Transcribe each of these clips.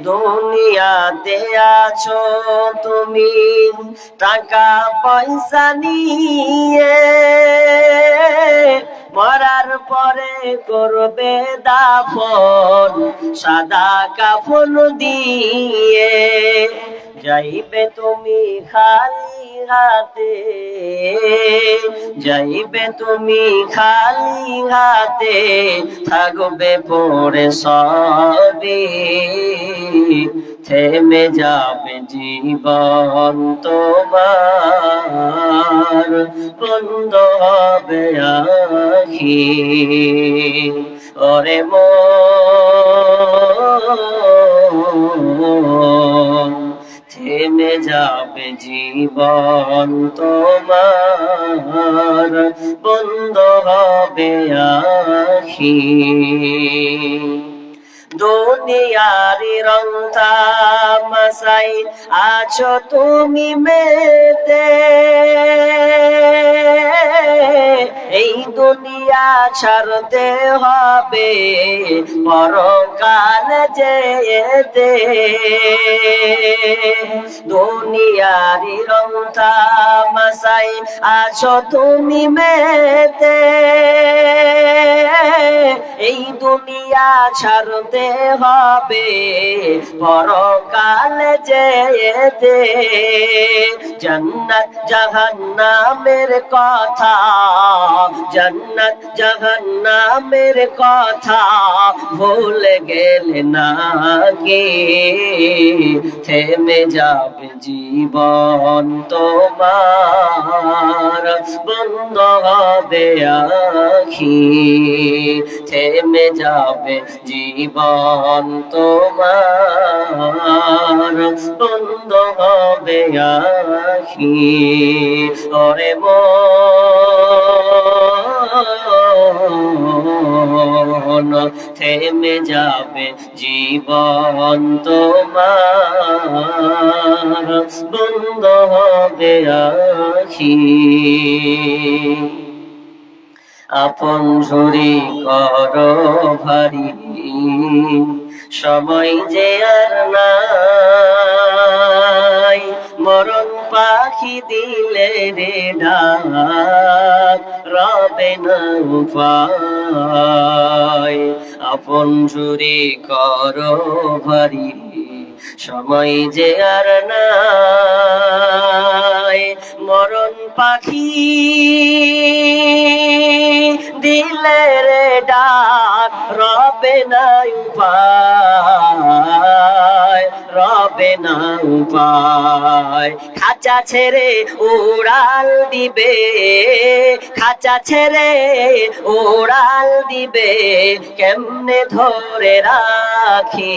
দুনিয়াতে আছো তুমি টাকা পয়সা নিয়ে মরার পরে করবে দাফন, সাদা কাফন দিয়ে। যাইবে তুমি খালি হাতে, যাইবে তুমি খালি হাতে, থাকবে পরে সবে। থেমে যাবে জীবন তোমার, বন্ধ হবে আখি ওরে ম থেমে যাবে জীবন তোমার বন্ধ হবে আখি। দুনিয়ারি রং তামাশাই আছো তুমি মেতে। এই দুনিয়া ছাড়তে হবে, পরকাল যেতে। দুনিয়ারি রং তামাশাই আছো তুমি মেতে। এই দুনিয়া ছাড়তে হবে, পরকাল যেতে জন্নত জাহান্নামের কথা, জন্নত জাহান্নামের কথা ভুলে গেলে নাকি? থেমে যাবে জীবন তোমার, বন্ধ হবে আখি। থেমে যাবে জীবন তোমার বন্ধ হবে আখি ওরে থেমে যাবে জীবন তোমার বন্ধ হবে আখি আপন ঝুরি কর ভারী। সময় যে আর নাই, মরণ পাখি দিলে রে ডাক, রবে না উপায়। আপন ঝুরি কর ভারী। সময় যে আর নাই। মরণ পাখি দিলে রে ডাক রবে না উপায়, রবে না উপায়। খাঁচা ছেড়ে উড়াল দিবে, খাঁচা ছেড়ে উড়াল দিবে, কেমনে ধরে রাখি?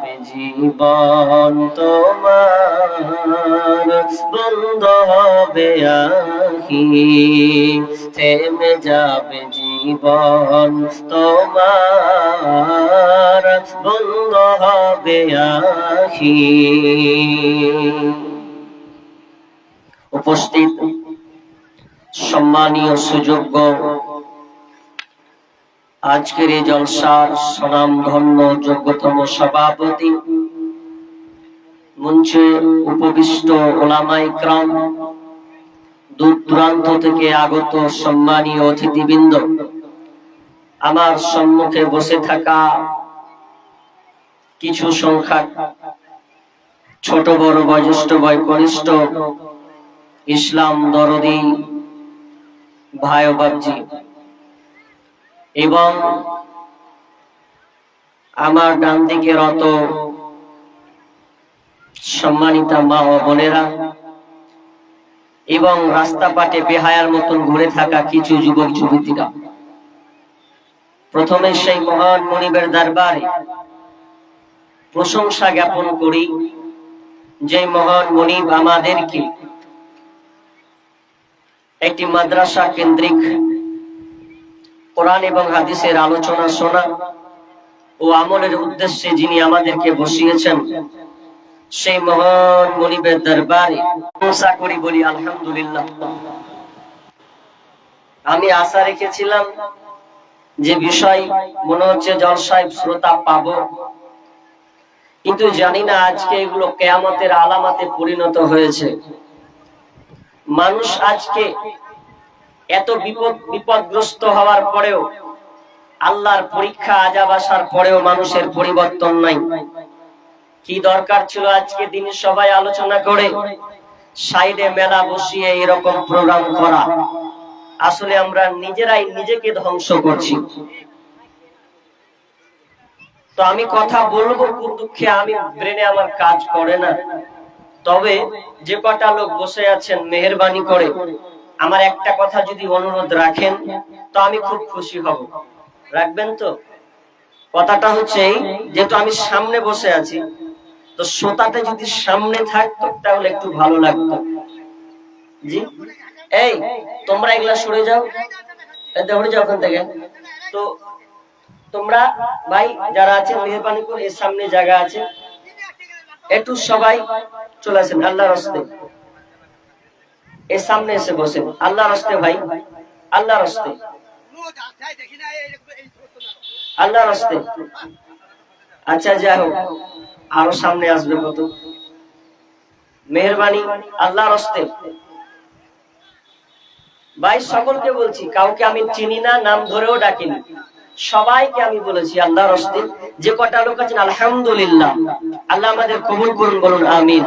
জীবন তোমার, বন্ধ হবে আখি থেমে যাবে জীবন তোমার, বন্ধ হবে আখি উপস্থিত সম্মানীয় সুযোগ্য আজকের এই জলসার সনাম ধন্য যোগ্যতম সভাপতি, মঞ্চে উপবিষ্ট ওলামাই ক্রাম দূর দূরান্ত থেকে আগত সম্মানীয় অতিথিবৃন্দ, আমার সম্মুখে বসে থাকা কিছু সংখ্যা ছোট, বড়, বয়োজ্যেষ্ঠ বয় কনিষ্ঠ ইসলাম দরদি ভাই বাবজি এবং আমার ডান দিকে রত সম্মানিতা মা ও বোনেরা এবং রাস্তা পাটে বেহায়ার মতন ঘুরে থাকা কিছু যুবক যুবতীরা। প্রথমে সেই মহান মনিবের দরবারে প্রশংসা জ্ঞাপন করি যে মহান মনিব আমাদেরকে একটি মাদ্রাসা কেন্দ্রিক কোরআন এবং হাদিসের আলোচনা শোনা ও আমলের উদ্দেশ্যে যিনি আমাদেরকে বসিয়েছেন, সেই মহান মনিবের দরবারে প্রশংসা করি, বলি আলহামদুলিল্লাহ। আমি আশা রেখেছিলাম যে বিষয় মনে হচ্ছে জলসাহেব শ্রোতা পাব। কিন্তু জানি না আজকে এগুলো কেয়ামতের আলামাতে পরিণত হয়েছে। মানুষ আজকে এত বিপদ, বিপদগ্রস্ত হওয়ার পরেও আল্লাহর পরীক্ষা আজাব আসার পরেও মানুষের পরিবর্তন নাই। কি দরকার ছিল আজকে দিন সবাই আলোচনা করে? সাইডে মেলা বসিয়ে এরকম প্রোগ্রাম করা। আসলে আমরা নিজেরাই নিজেকে ধ্বংস করছি। তো আমি কথা বলব খুব দুঃখে, আমি ব্রেনে আমার কাজ করে না। তবে যে কটা লোক বসে আছেন, মেহরবানি করে আমার একটা কথা যদি অনুরোধ রাখেন, তো আমি খুব খুশি হব। রাখবেন তো? কথাটা হচ্ছে যেহেতু আমি সামনে বসে আছি, তো শ্রোতাটা যদি সামনে থাকতো, তাহলে একটু ভালো লাগতো। জি? এই, তোমরা এগুলা সরে যাও। এই যাও ওখান থেকে। তো তোমরা, ভাই, যারা আছেন মেহরবানি করে এর সামনে জায়গা আছে। একটু সবাই চলে আসেন আল্লাহ রস্তে এর সামনে এসে বসেন আল্লাহ রস্তে ভাই আল্লাহ রস্তে আল্লাহ রস্তে আচ্ছা যাই হোক, আরও সামনে আসবে কত? মেহরবানি আল্লাহ রস্তে ভাই, সকলকে বলছি, কাউকে আমি চিনি না, নাম ধরেও ডাকিনি। সবাইকে আমি বলেছি আল্লাহ রস্তে যে কটা লোক আছেন, আলহামদুলিল্লাহ। আল্লাহ আমাদের কবুল করুন, বলুন, আমিন।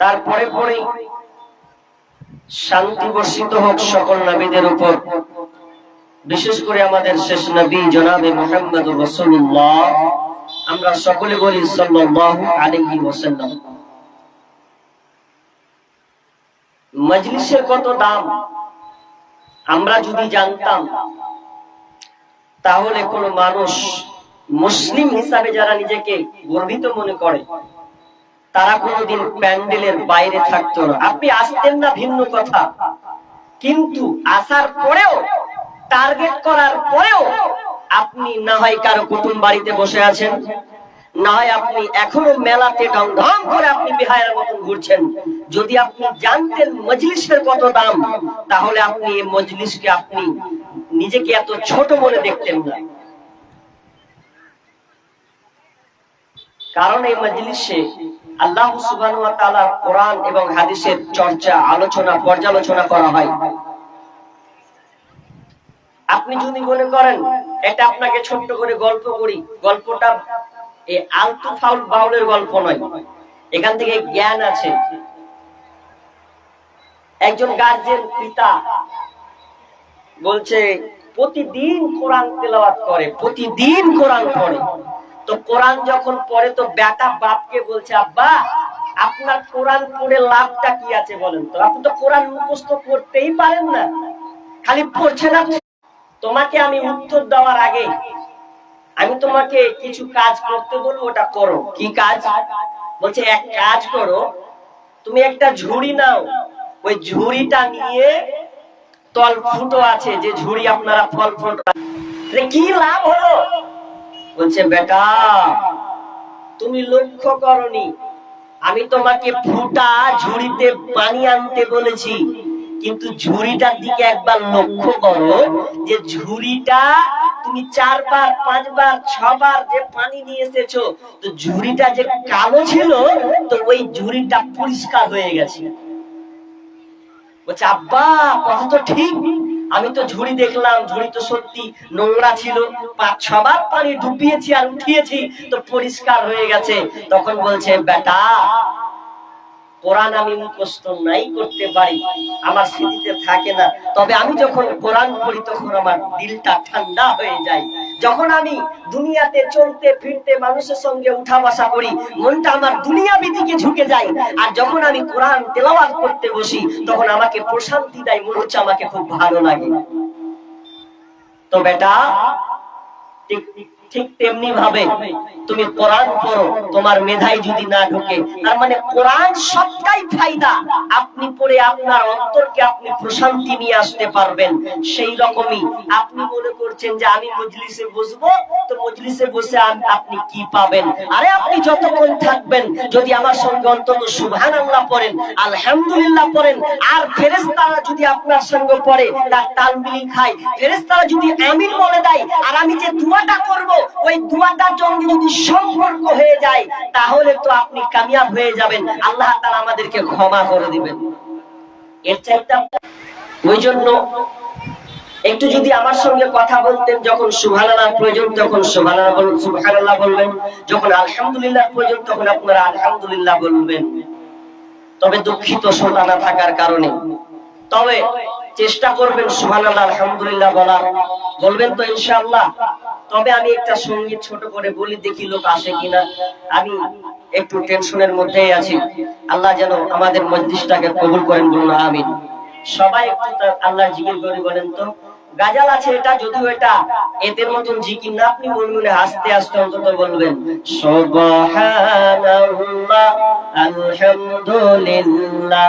তারপরে পরে শান্তি বর্ষিত হোক সকল নবীদের উপর। বিশেষ করে আমাদের শেষ নবী জনাবে মোহাম্মদ রসুল্লাহ আমরা সকলে বলি সাল্লাল্লাহু আলাইহি ওয়াসাল্লাম। মজলিসের কত দাম? আমরা যদি জানতাম, তাহলে কোন মানুষ মুসলিম হিসাবে যারা নিজেকে গর্বিত মনে করে তারা কোনোদিন প্যান্ডেলের বাইরে থাকতো না। আপনি আসতেন না ভিন্ন কথা। কিন্তু আসার পরেও, টার্গেট করার পরেও আপনি না হয় কারও কুটুম বাড়িতে বসে আছেন, না হয় আপনি এখনও মেলাতে ঢং করে আপনি বিহায়ের মতন ঘুরছেন। যদি আপনি জানতেন মজলিসের কত দাম, তাহলে আপনি এই মজলিসকে আপনি নিজেকে এত ছোট মনে দেখতেন না। কারণ এই মজলিসে আল্লাহ সুবহানাহু ওয়া তাআলার কোরআন এবং হাদিসের চর্চা, আলোচনা, পর্যালোচনা করা হয়। আপনি যদি মনে করেন, এটা আপনাকে ছোট্ট করে গল্প করি, গল্পটা এই আলতু ফাউল বাউলের গল্প নয়। এখান থেকে জ্ঞান আছে। একজন গার্জেন পিতা বলছে, প্রতিদিন কোরআন তেলাওয়াত করে, প্রতিদিন কোরআন পড়ে। তো কোরআন যখন পড়ে, তো বেটা বাপকে বলছে, আব্বা, আপনার কোরআন পড়ে লাভটা কি আছে বলেন তো? আপনি তো কোরআন মুখস্থ করতেই পারেন না। খালি পড়ছে না তোমাকে আমি উত্তর দেওয়ার আগে আমি তোমাকে কিছু কাজ করতে বলব, ওটা করো। কি কাজ? বলছে, এক কাজ করো, তুমি একটা ঝুড়ি নাও। ওই ঝুড়িটা নিয়ে তল ফুটো আছে, যে ঝুড়ি আপনারা ফল ফুটো কি লাভ হলো? বলছে, বেটা, তুমি লক্ষ্য করনি, আমি তোমাকে ফুটা ঝুড়িতে পানি আনতে বলেছি, কিন্তু ঝুড়িটার দিকে একবার লক্ষ্য করো যে ঝুড়িটা তুমি চারবার, পাঁচবার, ছবার যে পানি নিয়ে এসেছ, তো ঝুড়িটা যে কালো ছিল, তো ওই ঝুড়িটা পরিষ্কার হয়ে গেছে। বলছে, আব্বা, কথা তো ঠিক আমি তো ঝুড়ি দেখলাম, ঝুড়ি তো সত্যি নোংরা ছিল। পাঁচ ছবার পানি ডুবিয়েছি আর উঠিয়েছি, তো পরিষ্কার হয়ে গেছে। তখন বলছে, বেটা কোরআন আমি মুখস্থ নাই করতে পারি, আমার স্মৃতিতে থাকে না। তবে আমি যখন কোরআন পড়ি, তখন আমার দিলটা ঠান্ডা হয়ে যায়। যখন আমি দুনিয়াতে চলতে ফিরতে মানুষের সঙ্গে উঠা বসা করি, মনটা আমার দুনিয়া বিদিকে ঝুঁকে যায়। আর যখন আমি কোরআন তেলাওয়াত করতে বসি, তখন আমাকে প্রশান্তি দেয়, মনে হচ্ছে আমাকে খুব ভালো লাগে। তো বেটা, ঠিক তেমনি ভাবে তুমি কোরআন পড়ো, তোমার মেধাই যদি না ঢোকে, তার মানে কোরআন সবটাই ফায়দা। আপনি পড়ে আপনার অন্তরকে আপনি প্রশান্তি নিয়ে আসতে পারবেন। সেই রকমই আপনি মনে করছেন যে আমি মজলিসে বসবো, তো মজলিসে বসে আপনি কি পাবেন? আরে আপনি যতক্ষণ থাকবেন, যদি আমার সঙ্গে অন্তত সুবহান আল্লাহ পড়েন, আলহামদুলিল্লাহ পড়েন, আর ফেরেশতারা যদি আপনার সঙ্গে পড়ে, তার তালবিলি খায়। ফেরেশতারা যদি আমিন বলে দেয়, আর আমি যে দুয়াটা করব ওই দুয়াটার সঙ্গে যদি সম্পর্ক হয়ে যায়, তাহলে তো আপনি কামিয়াব হয়ে যাবেন। আল্লাহ তাআলা আমাদেরকে ক্ষমা করে দিবেন। এর চাইতে ওই জন্য একটু যদি আমার সঙ্গে কথা বলতেন, যখন সুবহানাল্লাহ প্রয়োজন তখন সুবহানাল্লাহ বলুন সুবহানাল্লাহ বলবেন, যখন আলহামদুলিল্লাহ প্রয়োজন, তখন আপনারা আলহামদুলিল্লাহ বলবেন। তবে দুঃখিত শ্রোতা না থাকার কারণে। তবে চেষ্টা করবেন সুবহানাল্লাহ, আলহামদুলিল্লাহ বলার। বলবেন তো ইনশাআল্লাহ। তবে আমি একটা সংগীত ছোট করে বলি, দেখি লোক আসে কিনা। আমি একটু টেনশনের মধ্যেই আছি। আল্লাহ যেন আমাদের মজলিসটাকে কবুল করেন বলুন, আমিন। সবাই একটু তার আল্লাহ জিকির করে বলেন তো। গাজাল আছে এটা, যদিও এটা এদের মতন জিকির না, আপনি মনে মনে আস্তে আস্তে অন্তত বলবেন, সুবহানাল্লাহ, আলহামদুলিল্লাহ।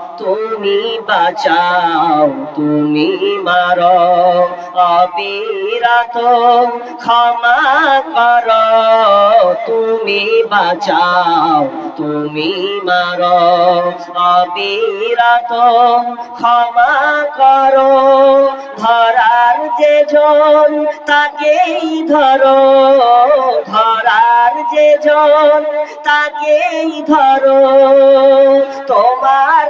তুমি বাঁচাও, তুমি মারো অবিরত ক্ষমা কর, তুমি বাঁচাও, তুমি মারো। অবিরত ক্ষমা করো, ধরার যে জন তাকেই ধরো। ধরার যে জন তাকেই ধরো। তোমার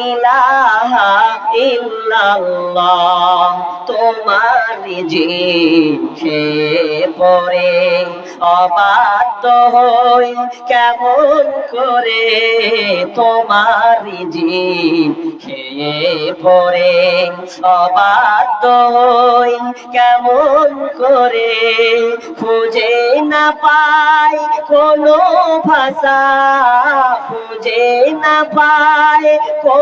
ইলাহা ইল্লাল্লাহ। তোমার যে সে পরে অবাধ্য হই কেমন করে তোমার যে সে পরে অবাধ্য হই কেমন করে খুঁজে না পাই কোনো ভাষা, খুঁজে না পাই কোনো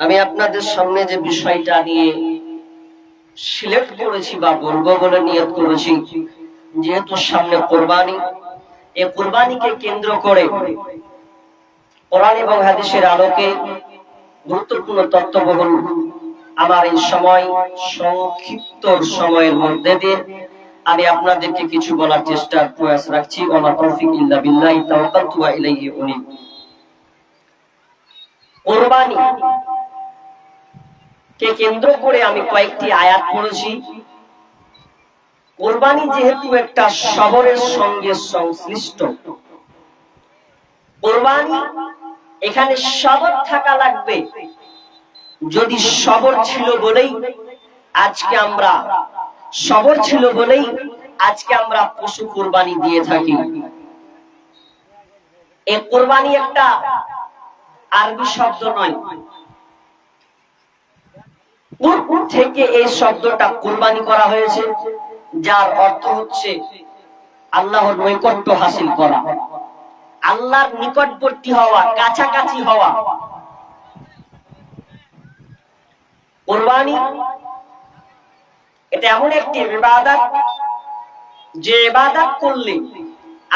আমি আপনাদের সামনে যে বিষয়টা নিয়ে সিলেক্ট করেছি বা বলব বলে নিয়ত করেছি, যেহেতু সামনে কোরবানি এই কোরবানিকে কেন্দ্র করে কোরআন এবং হাদিসের আলোকে গুরুত্বপূর্ণ তত্ত্ববহন আমার এই সময়, সংক্ষিপ্ত সময়ের মধ্যে দিয়ে আমি আপনাদেরকে কিছু বলার চেষ্টার প্রয়াস রাখছি। ওমা তৌফিক ইল্লা বিল্লাহি, তাওয়াক্কালতু ওয়া উনীব। কোরবানি কে কেন্দ্র করে আমি কয়েকটি আয়াত পড়েছি। কোরবানি যেহেতু একটা শহরের সঙ্গে সংশ্লিষ্ট, কোরবানি এখানে সবর থাকা লাগবে। যদি সবর ছিল বলেই আজকে আমরা সবর ছিল বলেই আজকে আমরা পশু কোরবানি দিয়ে থাকি। এই কোরবানি একটা আরবি শব্দ নয় পূর্ব থেকে এই শব্দটা কোরবানি করা হয়েছে, যার অর্থ হচ্ছে আল্লাহর নৈকট্য হাসিল করা। আল্লাহর নিকটবর্তী হওয়া, কাছাকাছি হওয়া। কোরবানি, এটা এমন একটি ইবাদত, যে ইবাদত করলে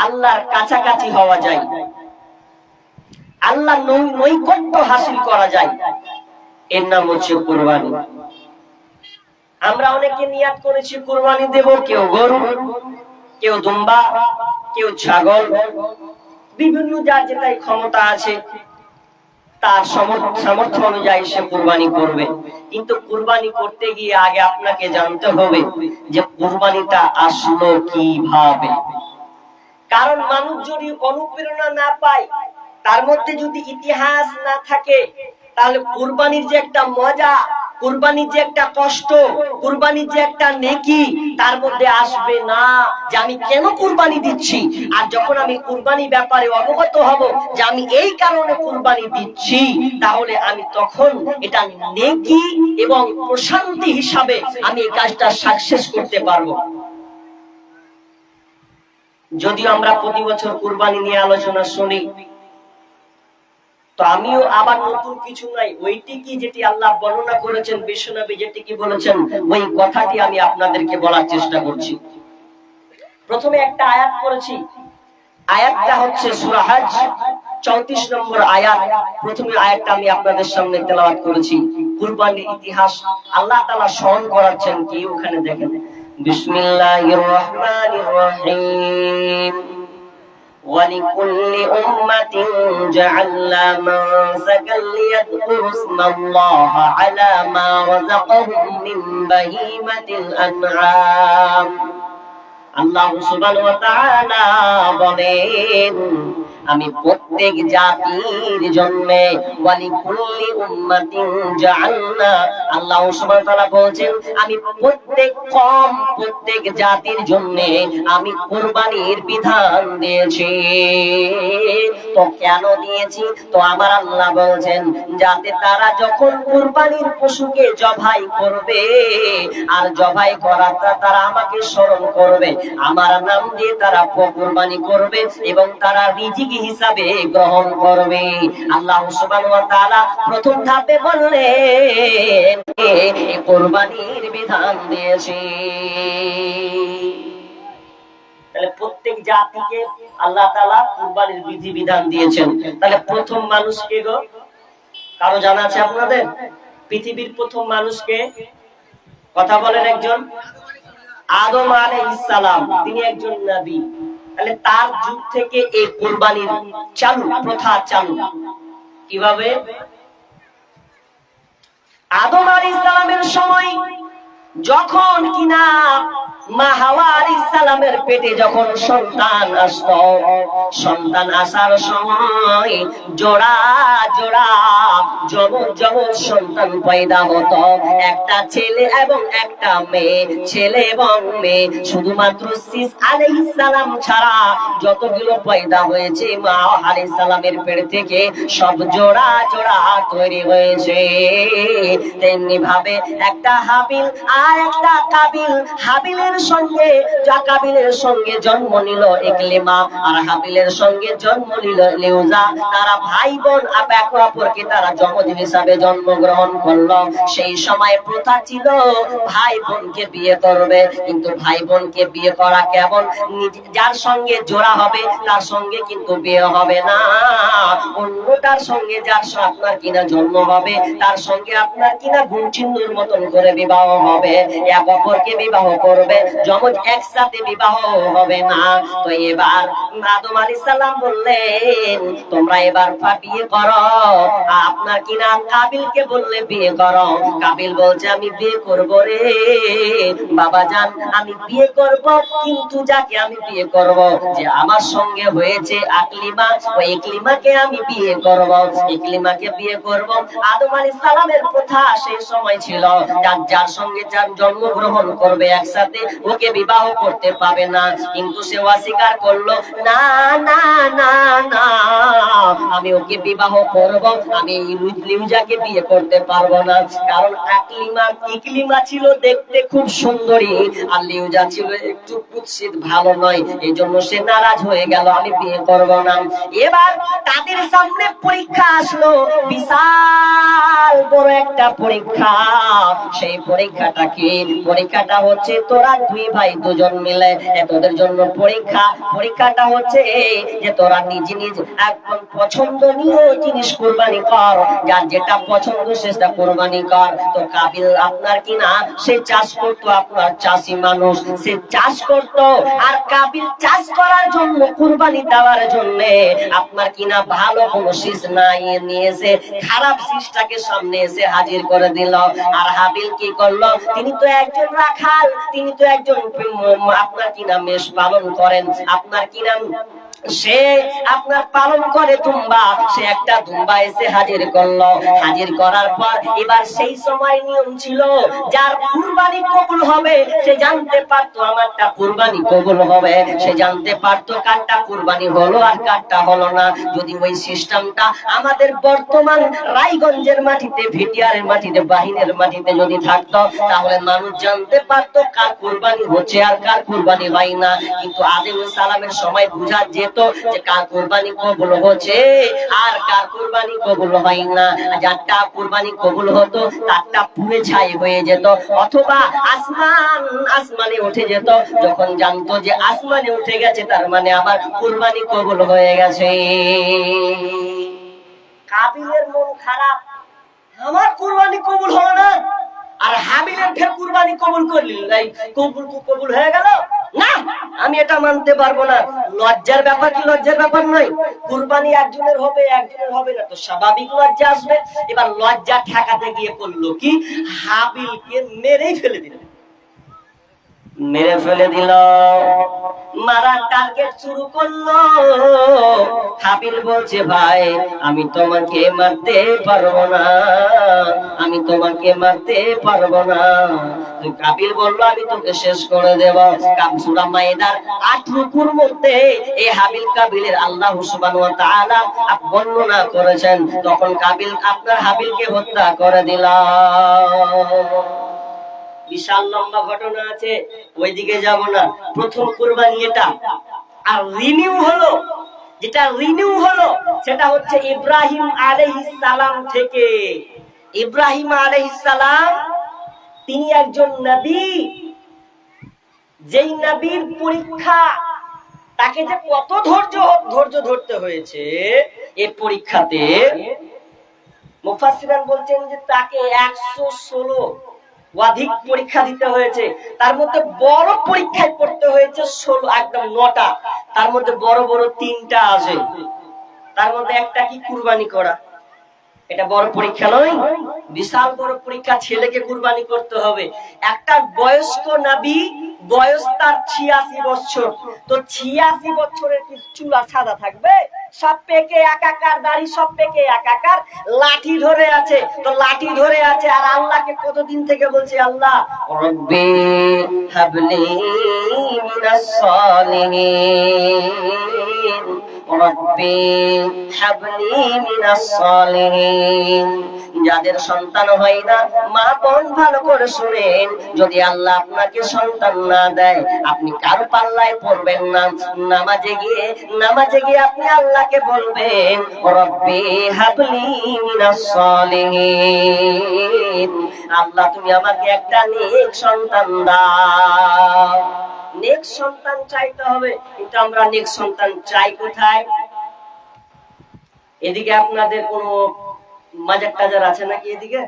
আল্লাহর কাছাকাছি হওয়া যায়। আল্লাহ নৈকট্য হাসিল করা যায়। এর নাম হচ্ছে কোরবানি। আমরা অনেকে নিয়াত করেছি, কোরবানি দেব, কেউ গরু, কেউ দুম্বা, কেউ ছাগল। বিভিন্ন যার যেটাই ক্ষমতা আছে, তার সামর্থ্য অনুযায়ী সে কুরবানি করবে। কিন্তু কুরবানি করতে গিয়ে আগে আপনাকে জানতে হবে যে কুরবানিটা আসলো কীভাবে। কারণ মানুষ যদি অনুপ্রেরণা না পায়, তার মধ্যে যদি ইতিহাস না থাকে তাহলে কুরবানির যে একটা মজা, কুরবানির যে একটা কষ্ট, কুরবানির যে একটা নেকি, তার মধ্যে আসবে না যে আমি কেন কুরবানি দিচ্ছি। আর যখন আমি কুরবানি ব্যাপারে অবগত হব যে আমি এই কারণে কুরবানি দিচ্ছি, তাহলে আমি তখন এটা নেকি এবং প্রশান্তি হিসাবে আমি এই কাজটা সাকসেস করতে পারব। যদিও আমরা প্রতি বছর কুরবানি নিয়ে আলোচনা শুনি তো আমিও আবার নতুন কিছু নাই। ওইটি কি যেটি আল্লাহ বর্ণনা করেছেন, বিশ্বনবী যেটি কি বলেছেন, ওই কথাটি আমি আপনাদেরকে বলার চেষ্টা করছি। প্রথমে একটা আয়াত করেছি আয়াতটা হচ্ছে সূরা হজ 34 নম্বর আয়াত। প্রথমে আয়াতটা আমি আপনাদের সামনে তেলাওয়াত করেছি। কুরবানির ইতিহাস আল্লাহ তাআলা স্মরণ করাচ্ছেন, কি ওখানে দেখেন। বিসমিল্লাহির রহমানির রহিম। ولكل أمة جعلنا منسكا ليذكروا اسم الله على ما رزقهم من بهيمة الأنعام الله سبحانه وتعالى বলেন আমি প্রত্যেক জাতির জন্য ওয়ালিকুল্লি উম্মাতিন জাআলনা। আল্লাহ সুবহানাহু তাআলা বলেন আমি প্রত্যেক কম, প্রত্যেক জাতির জন্য আমি কুরবানির বিধান দিয়েছি। তো কেন দিয়েছি? তো আমার আল্লাহ বলেন যাতে তারা যখন কুরবানির পশুকে জবাই করবে, আর জবাই করাটা তারা আমাকে স্মরণ করবে, আমার নাম দিয়ে তারা কুরবানি করবে এবং তারা রিজিক হিসাবে গ্রহণ করবে। আল্লাহ প্রথম ধাপে বললেন কোরবানির বিধান দিয়েছে। প্রত্যেক জাতিকে আল্লাহ তাআলা কুরবানির বিধি বিধান দিয়েছেন। তাহলে প্রথম মানুষকে গো? কারও জানা আছে আপনাদের? পৃথিবীর প্রথম মানুষকে কথা বলেন একজন। আদম আলাইহিস সালাম, তিনি একজন নবী। তাহলে তার যুগ থেকে এই কোরবানির চালু, প্রথা চালু। কীভাবে? আদম আলী ইসলামের সময় যখন কিনা সালামের পেটে যখন সন্তান আসতো, সন্তান আসার সময় জোড়া জোড়া সন্তান পয়দা হতো। একটা ছেলে এবং একটা মেয়ে, ছেলে এবং মেয়ে। শুধুমাত্র ছাড়া যতগুলো পয়দা হয়েছে, মা আলাইহিস সালামের পেট থেকে সব জোড়া জোড়া তৈরি হয়েছে। তেমনি ভাবে একটা হাবিল আর একটা কাবিল। হাবিলের সঙ্গে যা কাবিলের সঙ্গে জন্ম নিল একলিমা, আর হাবিলের সঙ্গে জন্ম নিল লিউজা। তারা ভাই বোন একে অপরকে তারা যমজ হিসাবে জন্মগ্রহণ করল। সেই সময় প্রথা ছিল, ভাই বোনকে বিয়ে করবে। কিন্তু ভাই বোনকে বিয়ে করা কেমন? যার সঙ্গে জোড়া হবে, তার সঙ্গে কিন্তু বিয়ে হবে না। অন্যটার সঙ্গে যার আপনার কিনা জন্ম হবে, তার সঙ্গে আপনার কিনা গুণ চিহ্নের মতন করে বিবাহ হবে। এক অপরকে বিবাহ করবে যমজ একসাথে বিবাহ হবে না, তো এবার আদম আলী সাল্লাম বললেন, তোমরা এবার বিয়ে করো। আপনার কিনা কাবিলকে বললে, বিয়ে করো। কাবিল বলছে, আমি বিয়ে করব রে। বাবা জান, আমি বিয়ে করব, কিন্তু যাকে আমি বিয়ে করব, যে আমার সঙ্গে হয়েছে আকলিমা, ওই একলিমাকে আমি বিয়ে করব। একলিমাকে বিয়ে করব। আদম আলী সালামের প্রথা সেই সময় ছিল যার সঙ্গে যার জন্মগ্রহণ করবে একসাথে ওকে বিবাহ করতে পাবে না। কিন্তু সে অস্বীকার করল, না না না না, আমি ওকে বিবাহ করব, আমি লিউজাকে বিয়ে করতে পারব না। কারণ আকলিমা ইকলিমা ছিল দেখতে খুব সুন্দরী, আর লিউজা ছিল একটু কুৎসিত, ভালো নয়। এই জন্য সে নারাজ হয়ে গেল, আমি বিয়ে করব না। এবার তাদের সামনে পরীক্ষা আসলো, বিশাল বড় একটা পরীক্ষা। সেই পরীক্ষাটা কি পরীক্ষাটা হচ্ছে, তোরা দুই ভাই দুজন মিলে। তোদের জন্য পরীক্ষা। পরীক্ষাটা হচ্ছে যে তোরা নিজ একদম জিনিস কোরবানি কর। যার যেটা পছন্দ সেটা কোরবানি কর। তো কাবিল আপনার সে চাষ করতো আপনার চাষি মানুষ। সে চাষ আর কাবিল চাষ করার জন্য কুরবানি দেওয়ার জন্য আপনার কিনা ভালো কোনো শীষ না নিয়ে এসে খারাপ শীষটাকে সামনে এসে হাজির করে দিল। আর হাবিল কি করল? তিনি তো একজন রাখাল। তিনি তো একজন আপনার আপনার কিনা মেষ পালন করেন। আপনার কিনা সে আপনার পালন করে দুম্বা সে একটা দুম্বা এসে হাজির করল। হাজির করার পর এবার সেই সময় নিয়ম ছিল, যার কুরবানি কবুল হবে, সে জানতে পারতো আমারটা কুরবানি কবুল হবে। সে জানতে পারতো কারটা কুরবানি হলো আর কারটা হলো না। যদি ওই সিস্টেমটা আমাদের বর্তমান রায়গঞ্জের মাটিতে, ভিটিয়ারের মাটিতে বাহিনের মাটিতে যদি থাকতো, তাহলে মানুষ জানতে পারতো কার কুরবানি হচ্ছে আর কার কুরবানি হয় না। কিন্তু আদিম সালামের সময় বুঝা যেত যে কার কুরবানি কবুল হচ্ছে, আর কার কুরবানি কবুল হয় না। যারটা কুরবানি কবুল হতো, তারটা পুড়ে ছাই হয়ে যেত, অথবা আসমান আসমানে উঠে যেত। যখন জানতো যে আসমানে উঠে গেছে, তার মানে আমার কুরবানি কবুল হয়ে গেছে। কাবিলের মন খারাপ। আমার কুরবানি কবুল হলো না। আর হাবিলের ফের কুরবানি কবুল করলি এই কবুল কবুল হয়ে গেল? না, আমি এটা মানতে পারব না। লজ্জার ব্যাপার কি লজ্জার ব্যাপার নয়? কুরবানি একজনের হবে একজনের হবে না তো স্বাভাবিক লজ্জা আসবে। এবার লজ্জা ঠেকাতে গিয়ে করল কি, হাবিলকে মেরেই ফেলে দিল। মেরে ফেলে দিল। মারার টার্গেট শুরু করল। হাবিল বলছে, ভাই, আমি তোমাকে মারতে পারব না। আমি তোমাকে মারতে পারব না। কাবিল বলল, আমি তোকে শেষ করে দেব। কাবসুরা মাইদার আট রুকুর মধ্যে এই হাবিল কাবিলের আল্লাহ সুবহানাহু ওয়া তাআলা বর্ণনা করেছেন। তখন কাবিল আপনার হাবিলকে হত্যা করে দিলাম বিশাল লম্বা ঘটনা আছে, ওইদিকে যাব না। প্রথম কুরবানি এটা। আর রিনিউ হলো। যেটা রিনিউ হলো, সেটা হচ্ছে ইব্রাহিম সালাম থেকে। ইব্রাহিম সালাম, তিনি একজন নবী। যেই নবীর পরীক্ষা, তাকে যে কত ধৈর্য ধৈর্য ধরতে হয়েছে, এ পরীক্ষাতে মুফাসসিরান বলছেন যে তাকে একশো ষোলো অধিক পরীক্ষা দিতে হয়েছে। তার মধ্যে বড় পরীক্ষায় পড়তে হয়েছে ষোলো, একদম নটা। তার মধ্যে বড় বড় তিনটা আছে তার মধ্যে একটা কি কুরবানি করা? এটা বড় পরীক্ষা নয়, বিশাল বড় পরীক্ষা, ছেলেকে কুরবানি করতে হবে। একটা বয়স্ক নাবি, বয়স তার ছিয়াশি বছর। তো ছিয়াশি বছরের কি চুলা সাদা থাকবে? সব পেকে একাকার দাড়ি সব পেকে একাকার লাঠি ধরে আছে। তো লাঠি ধরে আছে, আর আল্লাহকে কতদিন থেকে বলছে, আল্লাহ হাবলি মিনাস সালিহিন। যাদের সন্তান হয় না, মা বোন ভালো করে শুনেন। যদি আল্লাহ আপনাকে সন্তান না দেয়, আপনি কারও পাল্লায় পড়বেন না? নামাজে গিয়ে নামাজে গিয়ে আপনি আল্লাহকে বলবেন, রব্বি হাবলি আল্লাহ, তুমি আমাকে একটা নেক সন্তান দাও। নেক সন্তান চাইতে হবে, কিন্তু আমরা নেক সন্তান চাই কোথায়? এদিকে আপনাদের কোনো মাজার টাজার আছে নাকি এদিকে?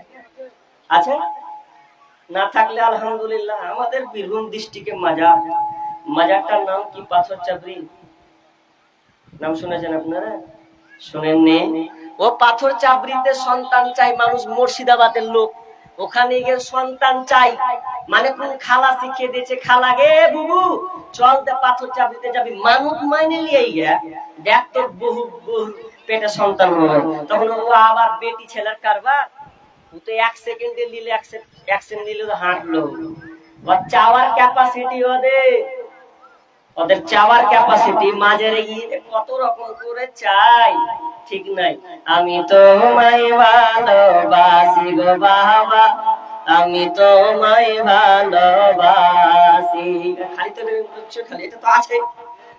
আছে? না থাকলে আলহামদুলিল্লাহ, আমাদের বীরভূম ডিস্ট্রিক্টে মাজার। মাজারটার নাম কি পাথর চাপড়ি নাম শুনেছেন আপনারা? শুনেননি? ও পাথর চাপড়িতে সন্তান চাই মানুষ মুর্শিদাবাদের লোক। ওখানে গিয়ে সন্তান চাই। মানে কোন খালা শিখিয়ে দিয়েছে, খালা গে বুবু, চল তে পাথর চাপিতে যাবি। মানুষ মাইনে নিয়ে গিয়া দেখ বহু বহু পেটে সন্তান হলো। তখন ও আবার বেটি ছেলের কারবার। ও তো এক সেকেন্ডে নিলে, এক সেকেন্ড নিলে তো হাঁটলো। বাচ্চা চাওয়ার ক্যাপাসিটি ওদের ওদের চাওয়ার ক্যাপাসিটি মাঝের গিয়ে কত রকম করে চাই, ঠিক নাই। আমি তো তোমায় ভালোবাসি গো বাবা, আমি তোমায় ভালোবাসি। খালি তো খালি এটা তো আছে